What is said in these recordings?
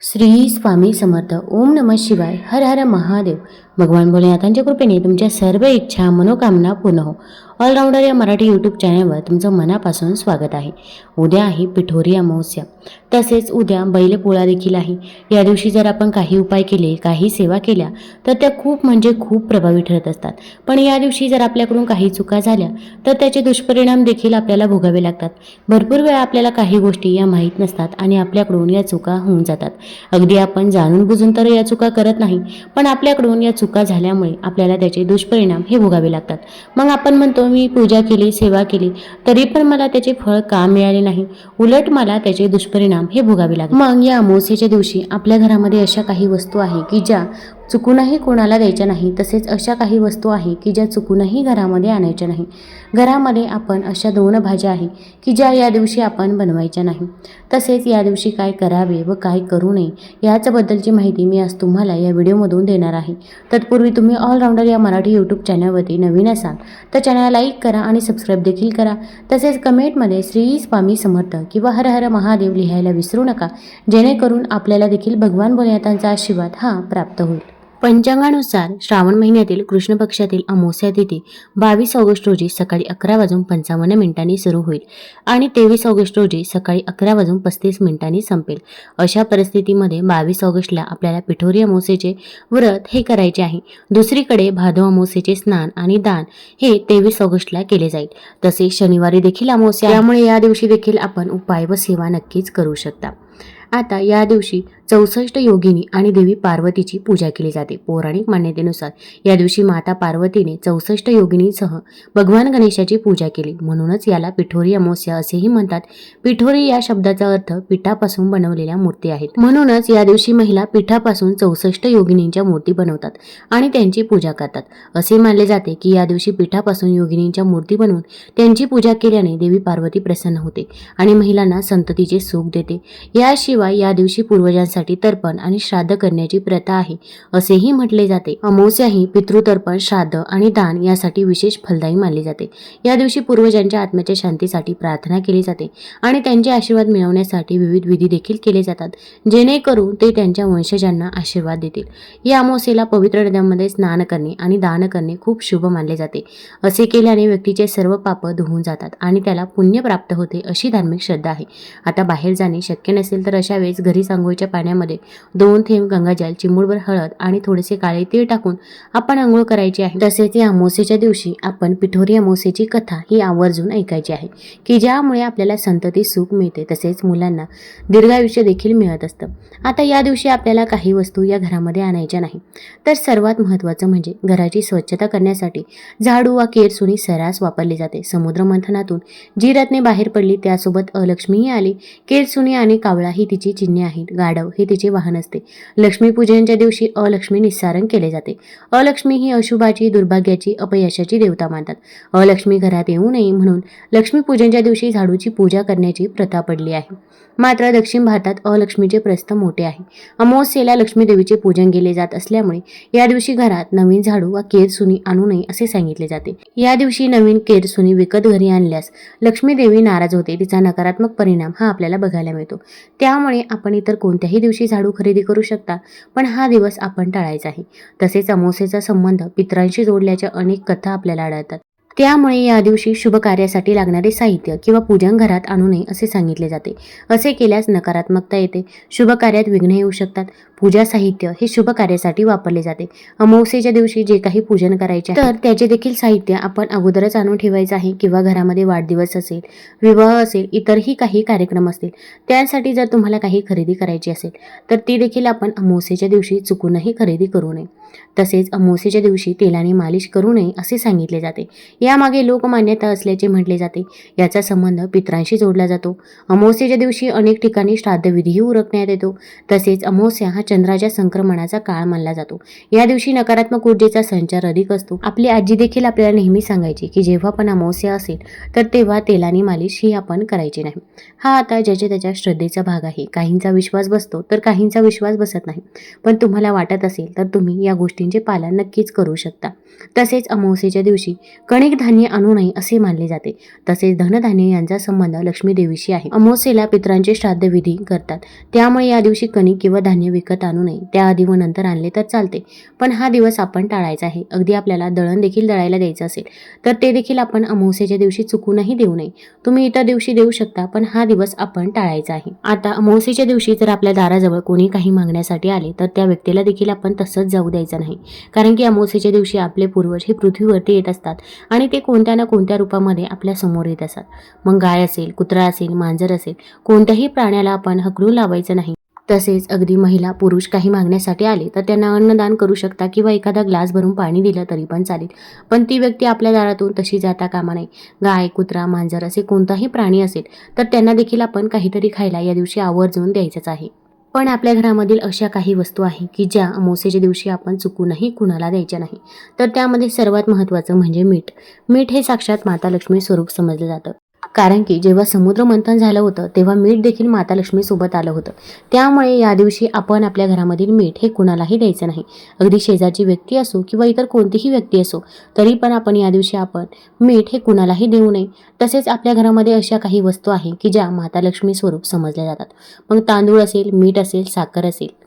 श्री स्वामी समर्थ. ओम नम शिवाय. हर हर महादेव. भगवान भोलेनाथांच्या कृपेने तुमच्या सर्व इच्छा मनोकामना पूर्ण हो. ऑलराऊंडर या मराठी यूट्यूब चॅनलवर तुमचं मनापासून स्वागत आहे. उद्या आहे पिठोरी अमावस्या. तसेच उद्या बैलपोळा देखील आहे. या दिवशी जर आपण काही उपाय केले काही सेवा केल्या तर त्या खूप म्हणजे खूप प्रभावी ठरत असतात. पण या दिवशी जर आपल्याकडून काही चुका झाल्या तर त्याचे दुष्परिणाम देखील आपल्याला भोगावे लागतात. भरपूर वेळा आपल्याला काही गोष्टी या माहीत नसतात आणि आपल्याकडून या चुका होऊन जातात. अगदी आपण जाणून बुजून तर या चुका करत नाही पण आपल्याकडून या चुका चुका झाल्यामुळे आपल्याला त्याचे दुष्परिणाम हे भोगावे लागतात. मग आपण म्हणतो मी पूजा केली सेवा केली तरी पण मला त्याचे फळ का मिळाले नाही? उलट मला त्याचे दुष्परिणाम हे भोगावे लागले मग या अमावस्येच्या दिवशी आपल्या घरामध्ये अशा काही वस्तू आहे की ज्या चुकूनही कोणाला द्यायच्या नाही. तसेच अशा काही वस्तू आहे की ज्या चुकूनही घरामध्ये आणायच्या नाही. घरामध्ये आपण अशा दोन भाज्या आहे की ज्या या दिवशी आपण बनवायच्या नाही. तसेच या दिवशी काय करावे व काय करू नये याच्याबद्दलची माहिती मी आज तुम्हाला या व्हिडिओमधून देणार आहे. तत्पूर्वी तुम्ही ऑलराऊंडर या मराठी यूट्यूब चॅनलवरती नवीन असाल तर चॅनल लाईक करा आणि सबस्क्राईब देखील करा. तसेच कमेंटमध्ये श्री स्वामी समर्थ किंवा हर हर महादेव लिहायला विसरू नका जेणेकरून आपल्याला देखील भगवान भोलेनाथांचा आशीर्वाद हा प्राप्त होईल. पंचांगानुसार श्रावण महिन्यातील कृष्ण पक्षातील अमावस्या तिथी बावीस ऑगस्ट रोजी सकाळी अकरा वाजून पंचावन्न मिनिटांनी सुरू होईल आणि तेवीस ऑगस्ट रोजी सकाळी अकरा वाजून पस्तीस मिनिटांनी संपेल. अशा परिस्थितीमध्ये बावीस ऑगस्टला आपल्याला पिठोरी अमावस्येचे व्रत हे करायचे आहे. दुसरीकडे भादव अमावस्येचे स्नान आणि दान हे तेवीस ऑगस्टला केले जाईल. तसेच शनिवारी देखील अमावस्या त्यामुळे या दिवशी देखील आपण उपाय व सेवा नक्कीच करू शकता. आता या दिवशी चौसष्ट योगिनी आणि देवी पार्वतीची पूजा केली जाते. पौराणिक मान्यतेनुसार या दिवशी माता पार्वतीने चौसष्ट योगिनीसह भगवान गणेशाची पूजा केली. म्हणूनच याला पिठोरी अमावस्या असेही म्हणतात. पिठोरी या शब्दाचा अर्थ पिठापासून बनवलेल्या मूर्ती आहेत. म्हणूनच या दिवशी महिला पिठापासून चौसष्ट योगिनींच्या मूर्ती बनवतात आणि त्यांची पूजा करतात. असे मानले जाते की या दिवशी पिठापासून योगिनींच्या मूर्ती बनवून त्यांची पूजा केल्याने देवी पार्वती प्रसन्न होते आणि महिलांना संततीचे सुख देते. याशिवाय या दिवशी पूर्वजांसाठी तर्पण आणि श्राद्ध करण्याची प्रथा आहे असेही म्हटले जाते. अमावस्या ही पितृतर्पण श्राद्ध आणि दान यासाठी विशेष फलदायी मानली जाते. या दिवशी पूर्वजांच्या आत्म्याच्या शांतीसाठी प्रार्थना केली जाते आणि त्यांचे आशीर्वाद मिळवण्यासाठी विविध विधी देखील केले जातात जेणेकरून ते त्यांच्या वंशजांना आशीर्वाद देतील. या अमावस्येला पवित्र नद्यांमध्ये स्नान करणे आणि दान करणे खूप शुभ मानले जाते. असे केल्याने व्यक्तीचे सर्व पाप धुवून जातात आणि त्याला पुण्य प्राप्त होते अशी धार्मिक श्रद्धा आहे. आता बाहेर जाणे शक्य नसेल तर अशा वेळेस घरी सांगोळीच्या पाण्यामध्ये दोन थेंब गंगाजल चिमूटभर हळद आणि थोडेसे काळे तीळ टाकून आपण आंघोळ करायची आहे. तसेच या अमावस्येच्या दिवशी आपण पिठोरी अमावस्येची कथा ही आवर्जून ऐकायची आहे की ज्यामुळे आपल्याला संतती सुख मिळते. तसेच मुलांना दीर्घायुष्य देखील मिळत असतं. आता या दिवशी आपल्याला काही वस्तू या घरामध्ये आणायच्या नाही. तर सर्वात महत्त्वाचं म्हणजे घराची स्वच्छता करण्यासाठी झाडू वा केरसुणी सरास वापरली जाते. समुद्र मंथनातून जी रत्ने बाहेर पडली त्यासोबत अलक्ष्मीही आली केरसुणी आणि कावळा ही तिची चिन्हे आहेत. गाढव हे तिचे वाहन असते. लक्ष्मीपूजनच्या दिवशी अलक्ष्मी निस्सारण केले जाते. अलक्ष्मी ही अशुभाची दुर्भाग्याची अपयशाची देवता मानतात. अलक्ष्मी घरात येऊ नये म्हणून लक्ष्मीपूजनच्या दिवशी झाडूची पूजा करण्याची प्रथा पडली आहे. मात्र दक्षिण भारतात अलक्ष्मीचे प्रस्थ मोठे आहे. अमावस्येला लक्ष्मीदेवीचे पूजन केले जात असल्यामुळे या दिवशी घरात नवीन झाडू वा केरसुनी आणू नये असे सांगितले जाते. या दिवशी नवीन केरसुनी विकत घरी आणल्यास लक्ष्मीदेवी नाराज होते. तिचा नकारात्मक परिणाम हा आपल्याला बघायला मिळतो. त्यामुळे आपण इतर कोणत्याही दिवशी झाडू खरेदी करू शकता पण हा दिवस आपण टाळायचा आहे. तसेच समोसेचा संबंध पित्रांशी जोडल्याच्या अनेक कथा आपल्याला आढळतात. त्यामुळे या दिवशी शुभ कार्यासाठी लागणारे साहित्य किंवा पूजन घरात आणू नये असे सांगितले जाते. असे केल्यास नकारात्मकता येते. शुभ कार्यात विघ्न येऊ शकतात. पूजा साहित्य हे शुभ कार्यासाठी वापरले जाते. अमावस्येच्या दिवशी जे काही पूजन करायचे तर त्याचे देखील साहित्य आपण अगोदरच आणून ठेवायचं आहे किंवा घरामध्ये वाढदिवस असेल विवाह असेल इतरही काही कार्यक्रम असतील त्यासाठी जर तुम्हाला काही खरेदी करायची असेल तर ती देखील आपण अमावस्येच्या दिवशी चुकूनही खरेदी करू नये. तसेच अमावस्येच्या दिवशी तेलाने मालिश करू नये असे सांगितले जाते. यामागे लोकमान्यता असल्याचे म्हटले जाते. याचा संबंध पित्रांशी जोडला जातो. अमावस्येच्या दिवशी अनेक ठिकाणी श्राद्धविधीही उरकण्यात येतो. तसेच अमावस्या हा चंद्राच्या संक्रमणाचा काळ मानला जातो. या दिवशी नकारात्मक ऊर्जेचा संचार अधिक असतो. आपली आजी देखील आपल्याला नेहमी सांगायची की जेव्हा पण अमावस्या असेल तर तेव्हा तेलाने मालिश ही आपण करायची नाही. हा आता ज्याच्या त्याच्या श्रद्धेचा भाग आहे. काहींचा विश्वास बसतो तर काहींचा विश्वास बसत नाही. पण तुम्हाला वाटत असेल तर तुम्ही या गोष्टींचे पालन नक्कीच करू शकता. तसेच अमावस्येच्या दिवशी कणिक धान्य आणू नये असे मानले जाते. तसेच धनधान्य यांचा संबंध लक्ष्मी देवीशी आहे. अमावस्येला पित्रांचे श्राद्ध विधी करतात. त्यामुळे या दिवशी कणिक किंवा धान्य विकत आणू नये. त्याआधी व नंतर आणले तर चालते. पण हा दिवस आपण टाळायचा आहे. अगदी आपल्याला दळण देखील दळायला द्यायचं असेल तर ते देखील आपण अमावस्येच्या दिवशी चुकूनही देऊ नये. तुम्ही इतर दिवशी देऊ शकता पण हा दिवस आपण टाळायचा आहे. आता अमावस्येच्या दिवशी जर आपल्या दाराजवळ कोणी काही मागण्यासाठी आले तर त्या व्यक्तीला देखील आपण तसंच जाऊ द्यायचं नाही. कारण की अमावस्येच्या दिवशी आपले पूर्वज हे पृथ्वीवरती येत असतात आणि ते कोणत्या ना कोणत्या रूपामध्ये आपल्यासमोर येत असतात. मग गाय असेल कुत्रा असेल मांजर असेल कोणत्याही प्राण्याला आपण हकलून लावायचं नाही. तसेच अगदी महिला पुरुष काही मागण्यासाठी आले तर त्यांना अन्नदान करू शकता किंवा एखादा ग्लास भरून पाणी दिलं तरी पण चालेल. पण ती व्यक्ती आपल्या दारातून तशी जाता कामा नाही गाय कुत्रा मांजर असे कोणताही प्राणी असेल तर त्यांना देखील आपण काहीतरी खायला या दिवशी आवर्जून द्यायचंच आहे. पण आपल्या घरामधील अशा काही वस्तू आहे की ज्या अमावस्येच्या दिवशी आपण चुकूनही कुणाला द्यायच्या नाही. तर त्यामध्ये सर्वात महत्त्वाचं म्हणजे मीठ. मीठ हे साक्षात माता लक्ष्मी स्वरूप समजलं जातं. कारण की जेव्हा समुद्र मंथन झालं होतं तेव्हा मीठ देखील माता लक्ष्मीसोबत आलं होतं. त्यामुळे या दिवशी आपण आपल्या घरामधील मीठ हे कुणालाही द्यायचं नाही. अगदी शेजारची व्यक्ती असो किंवा इतर कोणतीही व्यक्ती असो तरी पण आपण या दिवशी आपण मीठ हे कुणालाही देऊ नये. तसेच आपल्या घरामध्ये अशा काही वस्तू आहे की ज्या माता लक्ष्मी स्वरूप समजल्या जातात. मग तांदूळ असेल मीठ असेल साखर असेल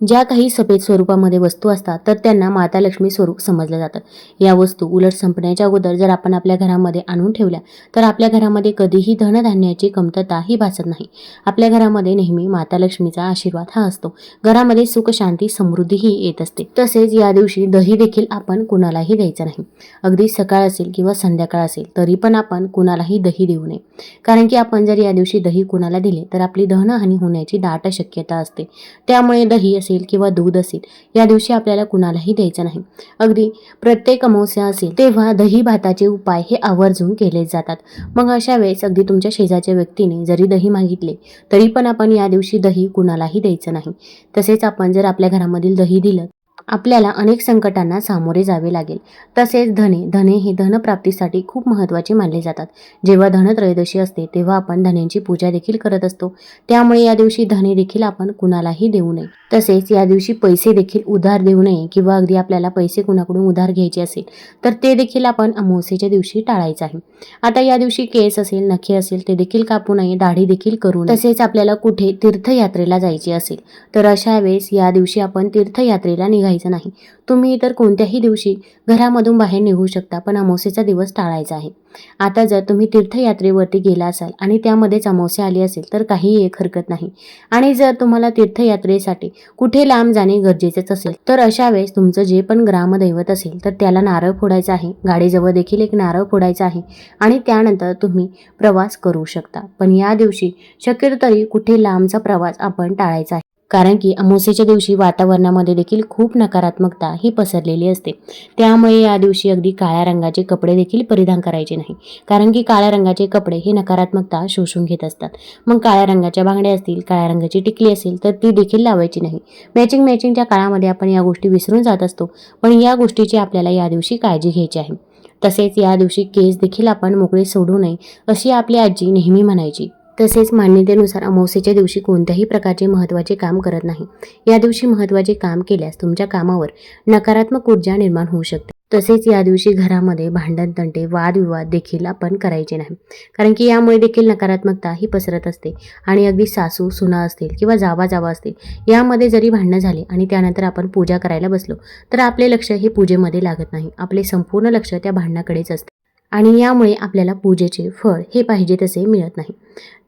ज्या काही सफेद स्वरूपामध्ये वस्तू असतात तर त्यांना माता लक्ष्मी स्वरूप समजलं जातं. या वस्तू उलट संपण्याच्या अगोदर जर आपण आपल्या घरामध्ये आणून ठेवल्या तर आपल्या घरामध्ये कधीही धनधान्याची कमतरता ही भासत नाही. आपल्या घरामध्ये नेहमी माता लक्ष्मीचा आशीर्वाद हा असतो. घरामध्ये सुख शांती समृद्धीही येत असते. तसेच या दिवशी दही देखील आपण कुणालाही द्यायचं नाही. अगदी सकाळ असेल किंवा संध्याकाळ असेल तरी पण आपण कुणालाही दही देऊ नये. कारण की आपण जर या दिवशी दही कुणाला दिले तर आपली धनहानी होण्याची दाट शक्यता असते. त्यामुळे दही असेल किंवा दूध असेल या दिवशी आपल्याला कुणालाही द्यायचं नाही. अगदी प्रत्येक अमावस्या असेल तेव्हा दही भाताचे उपाय हे आवर्जून केले जातात. मग अशा वेळेस अगदी तुमच्या शेजारच्या व्यक्तीने जरी दही मागितले तरी पण आपण या दिवशी दही कुणालाही द्यायचं नाही. तसेच आपण जर आपल्या घरामधील दही दिलं आपल्याला अनेक संकटांना सामोरे जावे लागेल. तसेच धने धने हे धनप्राप्तीसाठी खूप महत्त्वाचे मानले जातात. जेव्हा धनत्रयोदशी असते तेव्हा आपण धन्यांची पूजा देखील करत असतो. त्यामुळे या दिवशी धने देखील आपण कुणालाही देऊ नये. तसेच या दिवशी पैसे देखील उधार देऊ नये किंवा अगदी आपल्याला पैसे कुणाकडून उधार घ्यायचे असेल तर ते देखील आपण अमावस्येच्या दिवशी टाळायचं आहे. आता या दिवशी केस असेल नखे असेल ते देखील कापू नये दाढी देखील करू नये. तसेच आपल्याला कुठे तीर्थयात्रेला जायचे असेल तर अशा वेळेस या दिवशी आपण तीर्थयात्रेला निघायचं नाही. तुम्ही इतर कोणत्याही दिवशी घरामधून बाहेर निघू शकता पण अमावस्येचा दिवस टाळायचा आहे. आता जर तुम्ही तीर्थयात्रेवरती गेला असाल आणि त्यामध्येच अमावस्या आली असेल तर काहीही एक हरकत नाही. आणि जर तुम्हाला तीर्थयात्रेसाठी कुठे लांब जाणे गरजेचेच असेल तर अशा वेळेस तुमचं जे पण ग्रामदैवत असेल तर त्याला नारळ फोडायचा आहे. गाडीजवळ देखील एक नारळ फोडायचा आहे आणि त्यानंतर तुम्ही प्रवास करू शकता. पण या दिवशी शक्यतो तरी कुठे लांबचा प्रवास आपण टाळायचा आहे. कारण की अमावस्येच्या दिवशी वातावरणामध्ये देखील खूप नकारात्मकता ही पसरलेली असते. त्यामुळे या दिवशी अगदी काळ्या रंगाचे कपडे देखील परिधान करायचे नाही. कारण की काळ्या रंगाचे कपडे हे नकारात्मकता शोषून घेत असतात. मग काळ्या रंगाच्या बांगड्या असतील काळ्या रंगाची टिकली असेल तर ती देखील लावायची नाही. मॅचिंग मॅचिंगच्या काळामध्ये आपण या गोष्टी विसरून जात असतो. पण या गोष्टीची आपल्याला या दिवशी काळजी घ्यायची आहे. तसेच या दिवशी केस देखील आपण मोकळे सोडू नये अशी आपली आजी नेहमी म्हणायची. तसेच मान्यतेनुसार अमावस्येच्या दिवशी कोणत्याही प्रकारचे महत्त्वाचे काम करत नाही. या दिवशी महत्त्वाचे काम केल्यास तुमच्या कामावर नकारात्मक ऊर्जा निर्माण होऊ शकते. तसेच या दिवशी घरामध्ये भांडण तंटे वादविवाद देखील आपण करायचे नाही. कारण की यामुळे देखील नकारात्मकता ही पसरत असते आणि अगदी सासू सुना असतील किंवा जावा जावा असतील यामध्ये जरी भांडणं झाले आणि त्यानंतर आपण पूजा करायला बसलो तर आपले लक्ष हे पूजेमध्ये लागत नाही. आपले संपूर्ण लक्ष त्या भांडणाकडेच असते आणि यामुळे आपल्याला पूजेचे फळ हे पाहिजे तसे मिळत नाही.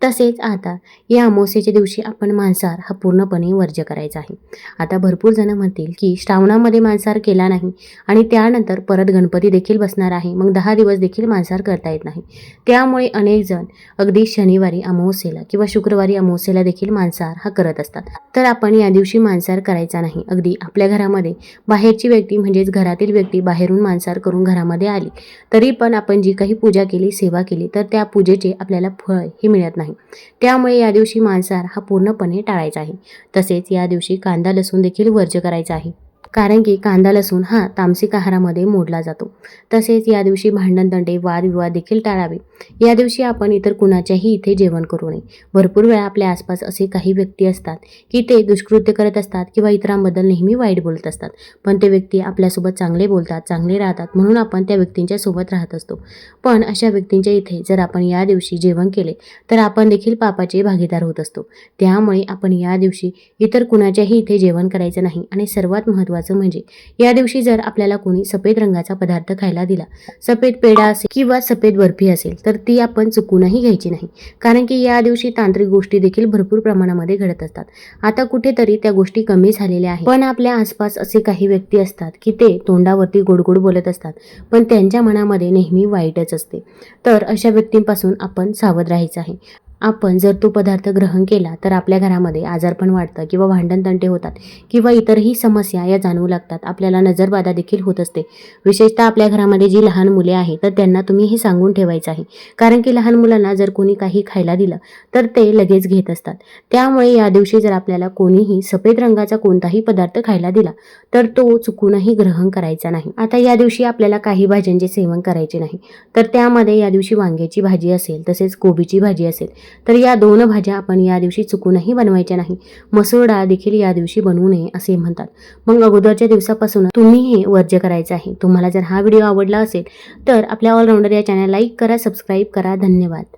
तसेच आता या अमावस्येच्या दिवशी आपण मांसाहार हा पूर्णपणे वर्ज्य करायचा आहे. आता भरपूर जण म्हणतील की श्रावणामध्ये मांसाहार केला नाही आणि त्यानंतर परत गणपती देखील बसणार आहे. मग दहा दिवस देखील मांसाहार करता येत नाही. त्यामुळे अनेक जण अगदी शनिवारी अमावस्येला किंवा शुक्रवारी अमावस्येला देखील मांसाहार हा करत असतात. तर आपण या दिवशी मांसाहार करायचा नाही. अगदी आपल्या घरामध्ये बाहेरची व्यक्ती म्हणजेच घरातील व्यक्ती बाहेरून मांसाहार करून घरामध्ये आली. तरी पण आपण जी काही पूजा केली सेवा केली तर त्या पूजेचे आपल्याला फळ हे मिळत नाही. त्यामुळे या दिवशी मांसाहार हा पूर्णपणे टाळायचा आहे. तसेच या दिवशी कांदा लसूण देखील वर्ज्य करायचा आहे. कारण की कांदा लसूण हा तामसिक आहारामध्ये मोडला जातो. तसेच या दिवशी भांडण दंडे वादविवाद देखील टाळावे. या दिवशी आपण इतर कुणाच्याही इथे जेवण करू नये. भरपूर वेळा आपल्या आसपास असे काही व्यक्ती असतात की ते दुष्कृत्य करत असतात किंवा इतरांबद्दल नेहमी वाईट बोलत असतात. पण ते व्यक्ती आपल्यासोबत चांगले बोलतात चांगले राहतात म्हणून आपण त्या व्यक्तींच्या सोबत राहत असतो. पण अशा व्यक्तींच्या इथे जर आपण या दिवशी जेवण केले तर आपण देखील पापाचे भागीदार होत असतो. त्यामुळे आपण या दिवशी इतर कुणाच्याही इथे जेवण करायचं नाही आणि सर्वात महत्त्वाचं म्हणजे. या दिवशी जर आपल्याला कोणी सफेद रंगाचा पदार्थ खायला दिला सफेद पेढा असेल किंवा सफेद बर्फी असेल तर ती आपण चुकूनही घ्यायची नाही. कारण की या दिवशी तांत्रिक गोष्टी देखील भरपूर प्रमाणामध्ये घडत असतात. आता कुठेतरी त्या गोष्टी कमी झालेल्या आहेत. पण आपल्या आसपास असे काही व्यक्ती असतात की ते तोंडावरती गोडगोड बोलत असतात पण त्यांच्या मनामध्ये नेहमी वाईटच असते. तर अशा व्यक्तींपासून आपण सावध राहायचं आहे. आपण जर तो पदार्थ ग्रहण केला तर आपल्या घरामध्ये आजारपण वाढतं किंवा भांडण तंटे होतात किंवा इतरही समस्या या जाणवू लागतात. आपल्याला नजरबाधा देखील होत असते. विशेषतः आपल्या घरामध्ये जी लहान मुले आहेत तर त्यांना तुम्ही हे सांगून ठेवायचं आहे. कारण की लहान मुलांना जर कोणी काही खायला दिलं तर ते लगेच घेत असतात. त्यामुळे या दिवशी जर आपल्याला कोणीही सफेद रंगाचा कोणताही पदार्थ खायला दिला तर तो चुकूनही ग्रहण करायचा नाही. आता या दिवशी आपल्याला काही भाज्यांचे सेवन करायचे नाही. तर त्यामध्ये या दिवशी वांग्याची भाजी असेल तसेच कोबीची भाजी असेल तर या दोन भाज्या आपण या दिवशी चुकूनही बनवायच्या नाही. मसूर डाळ देखील या दिवशी बनवू नये असे म्हणतात. मग अगोदरच्या दिवसापासून तुम्ही हे वर्ज्य करायचं आहे. तुम्हाला जर हा व्हिडिओ आवडला असेल तर आपल्या ऑलराऊंडर या चॅनल लाईक करा सबस्क्राईब करा. धन्यवाद.